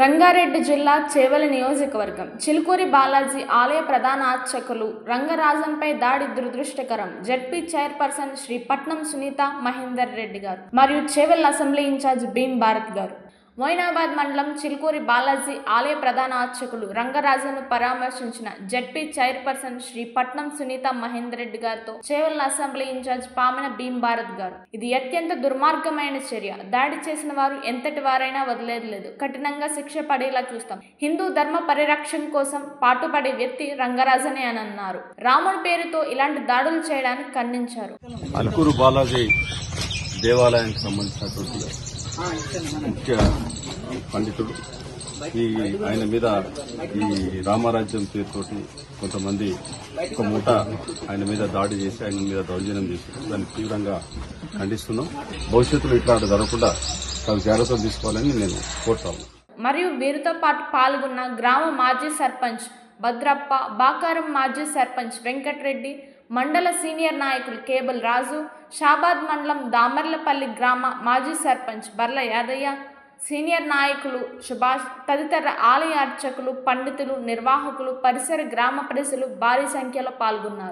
రంగారెడ్డి జిల్లా చేవెల నియోజకవర్గం. చిలుకూరి బాలాజీ ఆలయ ప్రధాన అర్చకులు రంగరాజన్పై దాడి దురదృష్టకరం. జడ్పీ చైర్పర్సన్ శ్రీ పట్నం సునీత మహేందర్ రెడ్డి గారు మరియు Chevella assembly in charge Bheem Bharat గారు. మొయినాబాద్ మండలం చిలుకూరి బాలాజీ ఆలయ ప్రధాన అర్చకులు రంగరాజును పరామర్శించిన జడ్పీ చైర్పర్సన్ శ్రీ పట్నం సునీత మహేందర్ రెడ్డి గారితో చేవెల్ అసెంబ్లీ ఇన్ఛార్జ్ పామిన భీమ్ భారత్ గారు. ఇది అత్యంత దుర్మార్గమైన చర్య. దాడి చేసిన వారు ఎంతటి వారైనా వదిలేదు లేదు కఠినంగా శిక్ష పడేలా చూస్తాం. హిందూ ధర్మ పరిరక్షణ కోసం పాటుపడే వ్యక్తి రంగరాజనే అని అన్నారు. రాముడి పేరుతో ఇలాంటి దాడులు చేయడానికి ఖండించారు. అల్కూరు బాలాజీ దేవాలయానికి సంబంధించినటువంటి ముఖ్య పండితుడు. ఈ ఆయన మీద ఈ రామరాజ్యం పేరుతోటి కొంతమంది ఒక మూట ఆయన మీద దాడి చేసి ఆయన మీద దౌర్జన్యం చేశారు దాన్ని తీవ్రంగా ఖండిస్తున్నాం. భవిష్యత్తులో ఇట్లాంటి జరగకుండా తగు జాగ్రత్తలు తీసుకోవాలని నేను కోరుతాను మరియు వీరితో పాటు పాల్గొన్న గ్రామ మాజీ సర్పంచ్ భద్రప్ప బాకారం మాజీ సర్పంచ్ వెంకటరెడ్డి మండల సీనియర్ నాయకులు కేబుల్ రాజు షాబాద్ మండలం దామర్లపల్లి గ్రామ మాజీ సర్పంచ్ బర్ల యాదయ్య సీనియర్ నాయకులు సుభాష్ తదితర ఆలయ అర్చకులు పండితులు నిర్వాహకులు పరిసర గ్రామ ప్రజలు భారీ సంఖ్యలో పాల్గొన్నారు.